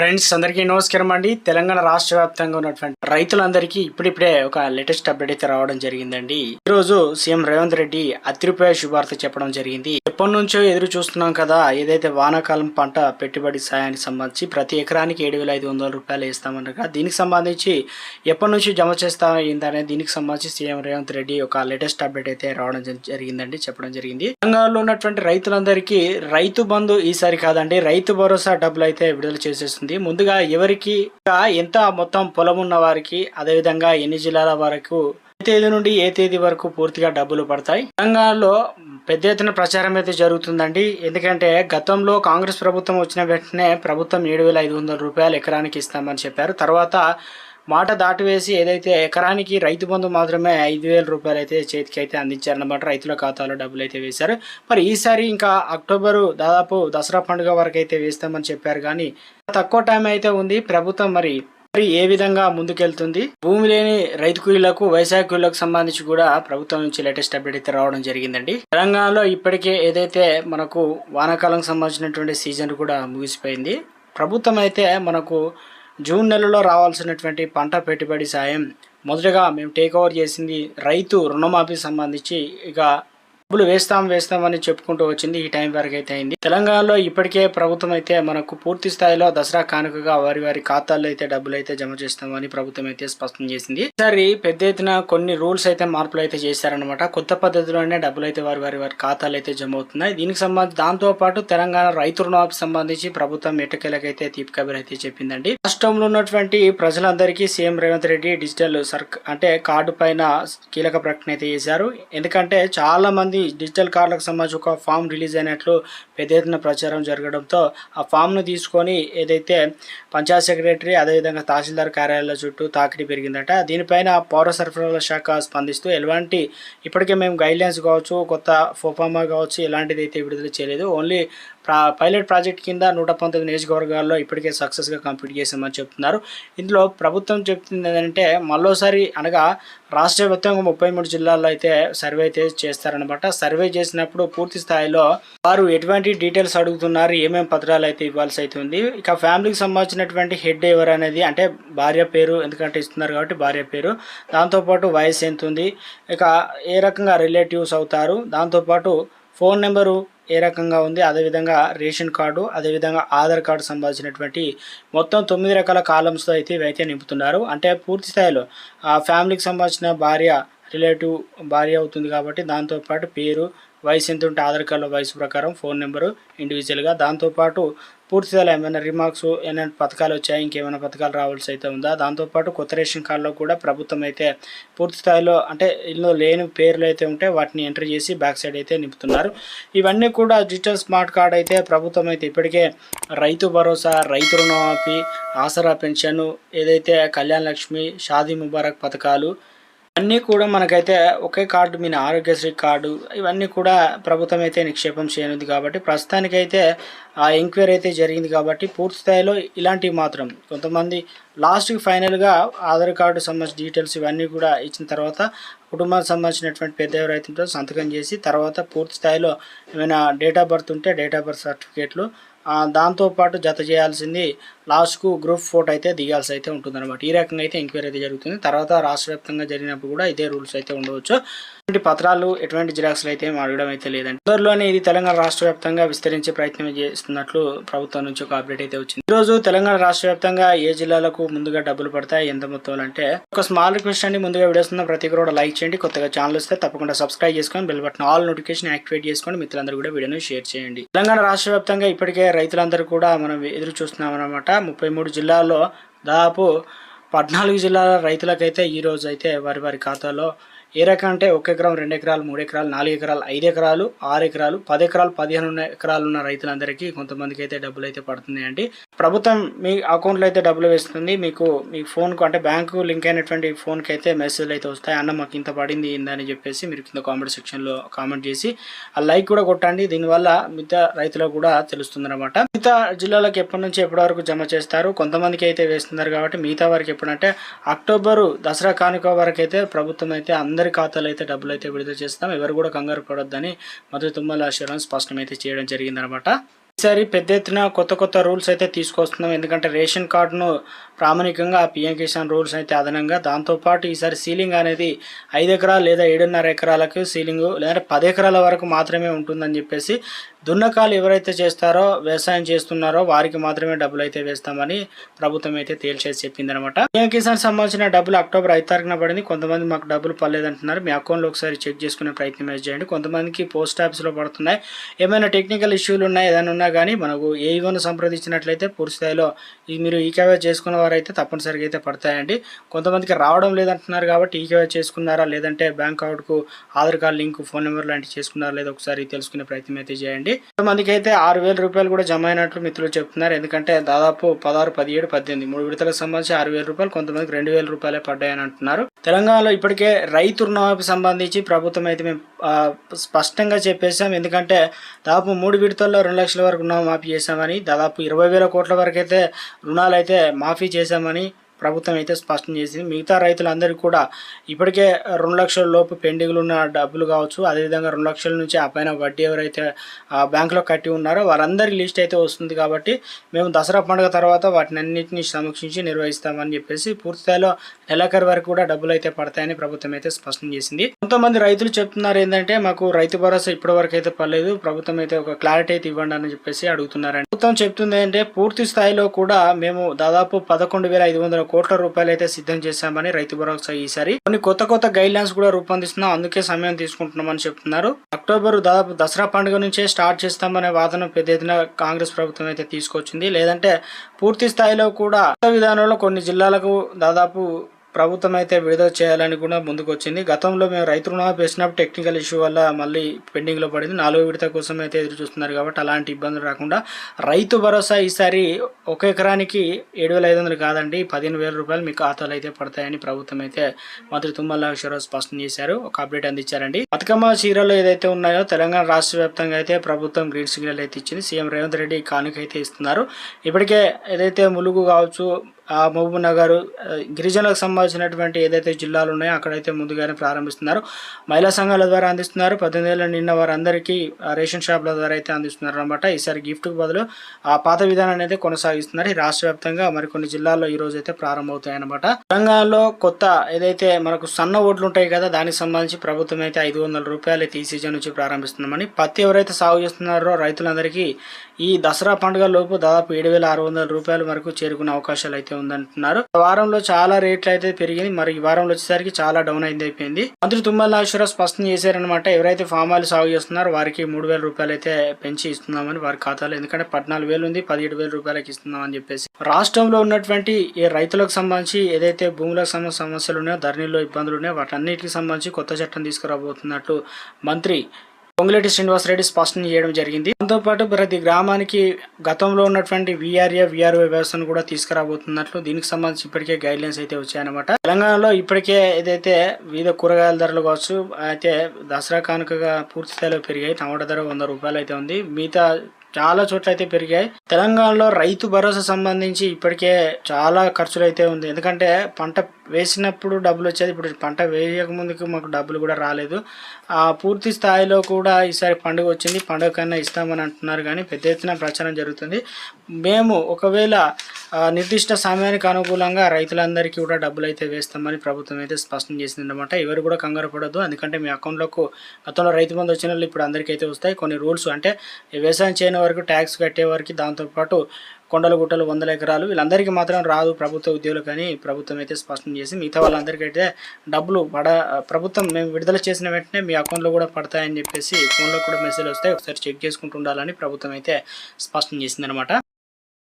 Friends అందరికీ నమస్కారం అండి. తెలంగాణ రాష్ట్ర వ్యాప్తంగా ఉన్నటువంటి రైతులందరికీ ఇప్పుడిప్పుడే ఒక లేటెస్ట్ అప్డేట్ అయితే రావడం జరిగిందండి. ఈ రోజు సీఎం రేవంత్ రెడ్డి అతిరిపోయే శుభార్త చెప్పడం జరిగింది. ఎప్పటి నుంచో ఎదురు చూస్తున్నాం కదా ఏదైతే వానాకాలం పంట పెట్టుబడి సాయానికి సంబంధించి ప్రతి ఎకరానికి ఏడు వేల ఐదు వందల రూపాయలు వేస్తామన్నారు దీనికి సంబంధించి ఎప్పటి నుంచి జమ చేస్తా అయిందనే దీనికి సంబంధించి సీఎం రేవంత్ రెడ్డి ఒక లేటెస్ట్ అప్డేట్ అయితే రావడం జరిగిందండి చెప్పడం జరిగింది. తెలంగాణలో ఉన్నటువంటి రైతులందరికీ రైతు బంధు ఈసారి కాదండి రైతు భరోసా డబ్బులు అయితే విడుదల చేసేస్తుంది ముందుగా ఎవరికి ఎంత మొత్తం పొలం ఉన్న వారికి అదేవిధంగా ఎన్ని జిల్లాల వరకు ఏ తేదీ నుండి ఏ తేదీ వరకు పూర్తిగా డబ్బులు పడతాయి? తెలంగాణలో పెద్ద ఎత్తున ప్రచారం అయితే జరుగుతుందండి. ఎందుకంటే గతంలో కాంగ్రెస్ ప్రభుత్వం వచ్చిన వెంటనే ప్రభుత్వం ఏడు వేల ఐదు వందల రూపాయలు ఎకరానికి ఇస్తామని చెప్పారు. తర్వాత మాట దాటివేసి ఏదైతే ఎకరానికి రైతు బంధు మాత్రమే ఐదు వేల రూపాయలు అయితే చేతికి అయితే అందించారన్నమాట. రైతుల ఖాతాలో డబ్బులు అయితే వేశారు. మరి ఈసారి ఇంకా అక్టోబరు దాదాపు దసరా పండుగ వరకు అయితే వేస్తామని చెప్పారు కానీ తక్కువ టైం అయితే ఉంది. ప్రభుత్వం మరి మరి ఏ విధంగా ముందుకెళ్తుంది? భూమి లేని రైతు కూలీలకు వ్యవసాయ కూలీలకు సంబంధించి కూడా ప్రభుత్వం నుంచి లేటెస్ట్ అప్డేట్ అయితే రావడం జరిగిందండి. తెలంగాణలో ఇప్పటికే ఏదైతే మనకు వానాకాలం సంబంధించినటువంటి సీజన్ కూడా ముగిసిపోయింది. ప్రభుత్వం అయితే మనకు జూన్ నెలలో రావాల్సినటువంటి పంట పెట్టుబడి సాయం. మొదటగా మేము టేక్ ఓవర్ చేసింది రైతు రుణమాఫీ సంబంధించి ఇక డబ్బులు వేస్తాం వేస్తామని చెప్పుకుంటూ వచ్చింది. ఈ టైం వరకు అయితే అయింది. తెలంగాణలో ఇప్పటికే ప్రభుత్వం అయితే మనకు పూర్తి స్థాయిలో దసరా కానుకగా వారి వారి ఖాతాల్లో అయితే డబ్బులు అయితే జమ చేస్తామని ప్రభుత్వం అయితే స్పష్టం చేసింది. ఈసారి పెద్ద ఎత్తున కొన్ని రూల్స్ అయితే మార్పులు అయితే చేశారనమాట కొత్త పద్ధతిలోనే డబ్బులు అయితే వారి వారి వారి ఖాతాలు అయితే జమ అవుతున్నాయి. దీనికి సంబంధించి దాంతో పాటు తెలంగాణ రైతు రుణాలకు సంబంధించి ప్రభుత్వం ఎటుకెలకైతే తీపి కబీర్ అయితే చెప్పిందండి. రాష్ట్రంలో ఉన్నటువంటి ప్రజలందరికీ సీఎం రేవంత్ రెడ్డి డిజిటల్ సర్క్ అంటే కార్డు పైన కీలక ప్రకటన అయితే చేశారు. ఎందుకంటే చాలా మంది డిజిటల్ కార్డులకు సంబంధించి ఒక ఫామ్ రిలీజ్ అయినట్లు పెద్ద ఎత్తున ప్రచారం జరగడంతో ఆ ఫామ్ను తీసుకొని ఏదైతే పంచాయత్ సెక్రటరీ అదేవిధంగా తహసీల్దార్ కార్యాలయాల చుట్టూ తాకిడి పెరిగిందట. దీనిపైన పౌర సరఫరాల శాఖ స్పందిస్తూ ఎలాంటి ఇప్పటికే మేము గైడ్లైన్స్ కావచ్చు కొత్త ఫోఫామా కావచ్చు ఎలాంటిది అయితే విడుదల చేయలేదు ఓన్లీ ప్రా పైలట్ ప్రాజెక్ట్ కింద నూట పంతొమ్మిది నియోజకవర్గాల్లో ఇప్పటికే సక్సెస్గా కంప్లీట్ చేసామని చెప్తున్నారు. ఇందులో ప్రభుత్వం చెప్తుంది ఏంటంటే మరోసారి అనగా రాష్ట్ర వ్యాప్తంగా ముప్పై మూడు జిల్లాల్లో అయితే సర్వే అయితే చేస్తారనమాట సర్వే చేసినప్పుడు పూర్తి స్థాయిలో వారు ఎటువంటి డీటెయిల్స్ అడుగుతున్నారు ఏమేమి పత్రాలు అయితే ఇవ్వాల్సి అవుతుంది ఇక ఫ్యామిలీకి సంబంధించినటువంటి హెడ్ ఎవరు అనేది అంటే భార్య పేరు ఎందుకంటే ఇస్తున్నారు కాబట్టి భార్య పేరు. దాంతోపాటు వయసు ఎంత ఉంది ఇక ఏ రకంగా రిలేటివ్స్ అవుతారు దాంతోపాటు ఫోన్ నెంబరు ఏ రకంగా ఉంది అదేవిధంగా రేషన్ కార్డు అదేవిధంగా ఆధార్ కార్డు సంబంధించినటువంటి మొత్తం తొమ్మిది రకాల కాలమ్స్తో అయితే ఇవైతే నింపుతున్నారు. అంటే పూర్తి స్థాయిలో ఆ ఫ్యామిలీకి సంబంధించిన భార్య రిలేటివ్ భార్య అవుతుంది కాబట్టి దాంతోపాటు పేరు వయసు ఎంత ఉంటే ఆధార్ కార్డులో వయసు ప్రకారం ఫోన్ నెంబరు ఇండివిజువల్గా దాంతోపాటు పూర్తి స్థాయిలో ఏమైనా రిమార్క్స్ ఏమైనా పథకాలు వచ్చాయి? ఇంకేమైనా పథకాలు రావాల్సి అయితే ఉందా? దాంతోపాటు కొత్త రేషన్ కార్డులో కూడా ప్రభుత్వం అయితే పూర్తి స్థాయిలో అంటే ఇందులో లేని పేర్లు అయితే ఉంటే వాటిని ఎంటర్ చేసి బ్యాక్ సైడ్ అయితే నింపుతున్నారు. ఇవన్నీ కూడా డిజిటల్ స్మార్ట్ కార్డ్ అయితే ప్రభుత్వం అయితే ఇప్పటికే రైతు భరోసా రైతు రుణమాఫీ ఆసరా పెన్షన్ ఏదైతే కళ్యాణ లక్ష్మి షాదీ ముబారక్ పథకాలు అన్నీ కూడా మనకైతే ఒకే కార్డు మీద ఆరోగ్యశ్రీ కార్డు ఇవన్నీ కూడా ప్రభుత్వం అయితే నిక్షేపం చేయనుంది కాబట్టి ప్రస్తుతానికైతే ఆ ఎంక్వైరీ అయితే జరిగింది కాబట్టి పూర్తి స్థాయిలో ఇలాంటివి మాత్రం. కొంతమంది లాస్ట్కి ఫైనల్గా ఆధార్ కార్డు సంబంధించిన డీటెయిల్స్ ఇవన్నీ కూడా ఇచ్చిన తర్వాత కుటుంబానికి సంబంధించినటువంటి పెద్ద ఎవరైతే ఉంటుందో సంతకం చేసి తర్వాత పూర్తి స్థాయిలో ఏమైనా డేట్ ఆఫ్ బర్త్ ఉంటే డేట్ ఆఫ్ బర్త్ సర్టిఫికేట్లు దాంతోపాటు జత చేయాల్సింది లాస్ట్కు గ్రూప్ ఫోటో అయితే దిగాల్సి అయితే ఉంటుంది అనమాట ఈ రకంగా అయితే ఎంక్వైరీ అయితే జరుగుతుంది. తర్వాత రాష్ట్ర వ్యాప్తంగా జరిగినప్పుడు కూడా ఇదే రూల్స్ అయితే ఉండవచ్చు. ఎటువంటి పత్రాలు ఎటువంటి జిరాక్స్లు అయితే అడగడం అయితే లేదండి. త్వరలోనే ఇది తెలంగాణ రాష్ట్ర వ్యాప్తంగా విస్తరించే ప్రయత్నం చేస్తున్నట్లు ప్రభుత్వం నుంచి ఒక అప్డేట్ అయితే వచ్చింది. ఈ రోజు తెలంగాణ రాష్ట్ర వ్యాప్తంగా ఏ జిల్లాలకు ముందుగా డబ్బులు పడతాయి ఎంత మొత్తం అంటే ఒక స్మాల్ రిక్వెస్ట్ అండి. ముందుగా వీడియోస్ ఉన్న ప్రతి ఒక్కరు కూడా లైక్ చేయండి. కొత్తగా ఛానల్ వస్తే తప్పకుండా సబ్స్క్రైబ్ చేసుకొని bell button all notification activate చేసుకొని మిత్రులందరూ కూడా వీడియోను షేర్ చేయండి. తెలంగాణ రాష్ట్ర వ్యాప్తంగా ఇప్పటికే రైతులందరూ కూడా మనం ఎదురు చూస్తున్నాం అనమాట ముప్పై మూడు జిల్లాల్లో దాదాపు పద్నాలుగు జిల్లాల రైతులకైతే ఈ అయితే వారి వారి ఖాతాలో ఏ రకం అంటే ఒక ఎకరం రెండు ఎకరాలు మూడు ఎకరాలు నాలుగు ఎకరాలు ఐదు ఎకరాలు ఆరు ఎకరాలు పది ఎకరాలు పదిహేను ఎకరాలు ఉన్న రైతులందరికీ కొంతమందికి అయితే డబ్బులు అయితే పడుతున్నాయండి. ప్రభుత్వం మీ అకౌంట్లో అయితే డబ్బులు వేస్తుంది. మీకు మీ ఫోన్కు అంటే బ్యాంకు లింక్ అయినటువంటి ఫోన్కి అయితే మెసేజ్లు అయితే వస్తాయి. అన్న మాకు ఇంత పడింది ఇందని చెప్పేసి మీరు కింద కామెంట్ సెక్షన్లో కామెంట్ చేసి ఆ లైక్ కూడా కొట్టండి. దీనివల్ల మిగతా రైతులకు కూడా తెలుస్తుంది అనమాట మిగతా జిల్లాలకు ఎప్పటి నుంచి ఎప్పటి వరకు జమ చేస్తారు? కొంతమందికి అయితే వేస్తున్నారు కాబట్టి మిగతా వారికి ఎప్పుడంటే అక్టోబరు దసరా కానుక వరకు అయితే ప్రభుత్వం అయితే అందరూ అందరి ఖాతాలు అయితే డబ్బులు అయితే విడుదల చేస్తాం ఎవరు కూడా కంగారు పడొద్దని మధు తుమ్మల శరణ్ స్పష్టం అయితే చేయడం జరిగిందనమాట. ఈసారి పెద్ద ఎత్తున కొత్త కొత్త రూల్స్ అయితే తీసుకొస్తున్నాం. ఎందుకంటే రేషన్ కార్డును ప్రామాణికంగా పిఎం కిసాన్ రూల్స్ అయితే అదనంగా. దాంతోపాటు ఈసారి సీలింగ్ అనేది ఐదు ఎకరాలు లేదా ఏడున్నర ఎకరాలకు సీలింగ్ లేదంటే పది ఎకరాల వరకు మాత్రమే ఉంటుందని చెప్పేసి దున్నకాలు ఎవరైతే చేస్తారో వ్యవసాయం చేస్తున్నారో వారికి మాత్రమే డబ్బులు అయితే వేస్తామని ప్రభుత్వం అయితే తేల్చేసి చెప్పింది అనమాట పిఎం కిసాన్ సంబంధించిన డబ్బులు అక్టోబర్ ఐదు తారీఖున పడింది. కొంతమంది మాకు డబ్బులు పర్లేదంటున్నారు మీ అకౌంట్లో ఒకసారి చెక్ చేసుకునే ప్రయత్నం అయితే చేయండి. కొంతమందికి పోస్ట్ ఆఫీస్లో పడుతున్నాయి. ఏమైనా టెక్నికల్ ఇష్యూలు ఉన్నాయి ఏదైనా ఉన్నా కానీ మనకు ఏఈఓను సంప్రదించినట్లయితే పూర్తి స్థాయిలో మీరు ఈకేవై చేసుకున్న వారైతే తప్పనిసరిగా అయితే పడతాయండి. కొంతమందికి రావడం లేదంటున్నారు కాబట్టి ఈకేవై చేసుకున్నారా లేదంటే బ్యాంక్ అకౌంట్కు Aadhaar card link phone number లాంటివి చేసుకున్నారా లేదా ఒకసారి తెలుసుకునే ప్రయత్నం అయితే చేయండి. కొంతమందికి అయితే ఆరు వేల రూపాయలు కూడా జమ అయినట్లు మిత్రులు చెప్తున్నారు. ఎందుకంటే దాదాపు పదహారు పదిహేడు పద్దెనిమిది మూడు విడతలకు సంబంధించి ఆరు వేల రూపాయలు కొంతమందికి రెండు వేల రూపాయలే పడ్డాయని అంటున్నారు. తెలంగాణలో ఇప్పటికే రైతు రుణమాఫీ సంబంధించి ప్రభుత్వం అయితే మేము స్పష్టంగా చెప్పేసాం ఎందుకంటే దాదాపు మూడు విడతల్లో రెండు లక్షల వరకు రుణమాఫీ చేశామని దాదాపు ఇరవై వేల కోట్ల వరకు అయితే రుణాలు అయితే మాఫీ చేశామని ప్రభుత్వం అయితే స్పష్టం చేసింది. మిగతా రైతులందరికీ కూడా ఇప్పటికే రెండు లక్షల లోపు పెండింగ్లు ఉన్న డబ్బులు కావచ్చు అదేవిధంగా రెండు లక్షల నుంచి ఆ పైన వడ్డీ ఎవరైతే ఆ బ్యాంకులో కట్టి ఉన్నారో వారందరి లిస్ట్ అయితే వస్తుంది కాబట్టి మేము దసరా పండుగ తర్వాత వాటిని అన్నింటినీ సమీక్షించి నిర్వహిస్తామని చెప్పేసి పూర్తి స్థాయిలో నెలాఖరు వరకు కూడా డబ్బులు అయితే పడతాయని ప్రభుత్వం అయితే స్పష్టం చేసింది. కొంతమంది రైతులు చెప్తున్నారు ఏంటంటే మాకు రైతు భరోసా ఇప్పటి వరకు అయితే పర్లేదు ప్రభుత్వం అయితే ఒక క్లారిటీ అయితే ఇవ్వండి అని చెప్పేసి అడుగుతున్నారండి. ప్రభుత్వం చెప్తుంది ఏంటంటే పూర్తి స్థాయిలో కూడా మేము దాదాపు పదకొండు వేల ఐదు వందల కోట్ల రూపాయలు అయితే సిద్ధం చేశామని రైతు భరోసా ఈసారి. కొన్ని కొత్త కొత్త గైడ్ లైన్స్ కూడా రూపొందిస్తున్నాం. అందుకే సమయం తీసుకుంటున్నామని చెప్తున్నారు. అక్టోబర్ దాదాపు దసరా పండుగ నుంచే స్టార్ట్ చేస్తామనే వాదన పెద్ద ఎత్తున కాంగ్రెస్ ప్రభుత్వం అయితే తీసుకొచ్చింది. లేదంటే పూర్తి స్థాయిలో కూడా కొత్త విధానంలో కొన్ని జిల్లాలకు దాదాపు ప్రభుత్వం అయితే విడుదల చేయాలని కూడా ముందుకు వచ్చింది గతంలో మేము రైతు రుణమాఫీ వేసినప్పుడు టెక్నికల్ ఇష్యూ వల్ల మళ్ళీ పెండింగ్లో పడింది. నాలుగో విడత కోసం అయితే ఎదురు చూస్తున్నారు కాబట్టి అలాంటి ఇబ్బందులు రాకుండా రైతు భరోసా ఈసారి ఒక ఎకరానికి ఏడు వేల ఐదు వందలు కాదండి పదిహేను వేల రూపాయలు మీ ఖాతాలు అయితే పడతాయని ప్రభుత్వం అయితే మంత్రి తుమ్మల నాగేశ్వరరావు స్పష్టం చేశారు. ఒక అప్డేట్ అందించారండి. బతుకమ్మ చీరలు ఏదైతే ఉన్నాయో తెలంగాణ రాష్ట్ర వ్యాప్తంగా అయితే ప్రభుత్వం గ్రీన్ సిగ్నల్ అయితే ఇచ్చింది. సీఎం రేవంత్ రెడ్డి కానుక అయితే ఇస్తున్నారు. ఇప్పటికే ఏదైతే ములుగు కావచ్చు మహబూబ్ నగర్ గిరిజనులకు సంబంధించినటువంటి ఏదైతే జిల్లాలు ఉన్నాయో అక్కడైతే ముందుగానే ప్రారంభిస్తున్నారు. మహిళా సంఘాల ద్వారా అందిస్తున్నారు. పద్దెనిమిది ఏళ్ళ నిన్న వారందరికీ రేషన్ షాప్ల ద్వారా అయితే అందిస్తున్నారు అనమాట ఈసారి గిఫ్ట్కి బదులు ఆ పాత విధానాన్ని అయితే కొనసాగిస్తున్నారు. రాష్ట్ర వ్యాప్తంగా మరికొన్ని జిల్లాల్లో ఈ రోజు అయితే ప్రారంభమవుతాయి అనమాట తెలంగాణలో కొత్త ఏదైతే మనకు సన్న ఓట్లు ఉంటాయి కదా దానికి సంబంధించి ప్రభుత్వం అయితే ఐదు వందల రూపాయలు అయితే ఈ సీజన్ నుంచి ప్రారంభిస్తున్నామని పత్తి ఎవరైతే సాగు చేస్తున్నారో రైతులందరికీ ఈ దసరా పండుగ లోపు దాదాపు ఏడు వేల ఆరు వందల రూపాయల వరకు చేరుకునే అవకాశాలు అయితే ఉందంటున్నారు. వారంలో చాలా రేట్లు అయితే పెరిగింది మరి ఈ వారంలో వచ్చేసరికి చాలా డౌన్ అయింది అయిపోయింది. మంత్రి తుమ్మల నాగేశ్వరరావు స్పష్టం చేశారనమాట ఎవరైతే ఫామ్ ఆయిల్ సాగు చేస్తున్నారో వారికి మూడు వేల రూపాయలు అయితే పెంచి ఇస్తున్నామని వారి ఖాతాలో. ఎందుకంటే పద్నాలుగు వేలు ఉంది పదిహేడు వేల రూపాయలకి ఇస్తున్నామని చెప్పేసి. రాష్ట్రంలో ఉన్నటువంటి ఈ రైతులకు సంబంధించి ఏదైతే భూములకు సంబంధించిన సమస్యలు ఉన్నాయో ధరణిలో ఇబ్బందులు ఉన్నాయో వాటన్నిటికి సంబంధించి కొత్త చట్టం తీసుకురాబోతున్నట్టు మంత్రి పొంగులేటి శ్రీనివాసరెడ్డి స్పష్టం చేయడం జరిగింది. దాంతోపాటు ప్రతి గ్రామానికి గతంలో ఉన్నటువంటి విఆర్ఏ విఆర్ఓ వ్యవస్థను కూడా తీసుకురాబోతున్నట్లు దీనికి సంబంధించి ఇప్పటికే గైడ్ లైన్స్ అయితే వచ్చాయన్నమాట. తెలంగాణలో ఇప్పటికే ఏదైతే వివిధ కూరగాయల ధరలు కావచ్చు అయితే దసరా కానుకగా పూర్తి స్థాయిలో పెరిగాయి. టమాటా ధర వంద రూపాయలు అయితే ఉంది. మిగతా చాలా చోట్ల అయితే పెరిగాయి. తెలంగాణలో రైతు భరోసా సంబంధించి ఇప్పటికే చాలా ఖర్చులు అయితే ఉంది. ఎందుకంటే పంట వేసినప్పుడు డబ్బులు వచ్చేది. ఇప్పుడు పంట వేయక ముందుకు మాకు డబ్బులు కూడా రాలేదు. ఆ పూర్తి స్థాయిలో కూడా ఈసారి పండుగ వచ్చింది. పండుగ కన్నా ఇస్తామని అంటున్నారు కానీ పెద్ద ఎత్తున ప్రచారం జరుగుతుంది. మేము ఒకవేళ నిర్దిష్ట సమయానికి అనుకూలంగా రైతులందరికీ కూడా డబ్బులు అయితే వేస్తామని ప్రభుత్వం అయితే స్పష్టం చేసింది అనమాట ఎవరు కూడా కంగారు పడద్దు. ఎందుకంటే మీ అకౌంట్లోకి గతంలో రైతు బంధు వచ్చిన వాళ్ళు ఇప్పుడు అందరికీ అయితే వస్తాయి. కొన్ని రూల్స్ అంటే వ్యవసాయం చేయని వరకు ట్యాక్స్ కట్టే వరకు దాంతోపాటు కొండలు గుట్టలు వందల ఎకరాలు. వీళ్ళందరికీ మాత్రం రాదు ప్రభుత్వ ఉద్యోగులు కానీ ప్రభుత్వం అయితే స్పష్టం చేసి మిగతా వాళ్ళందరికైతే డబ్బులు పడ ప్రభుత్వం మేము విడుదల చేసిన వెంటనే మీ అకౌంట్లో కూడా పడతాయని చెప్పేసి ఫోన్లో కూడా మెసేజ్ వస్తాయి. ఒకసారి చెక్ చేసుకుంటూ ఉండాలని ప్రభుత్వం అయితే స్పష్టం చేసింది అనమాట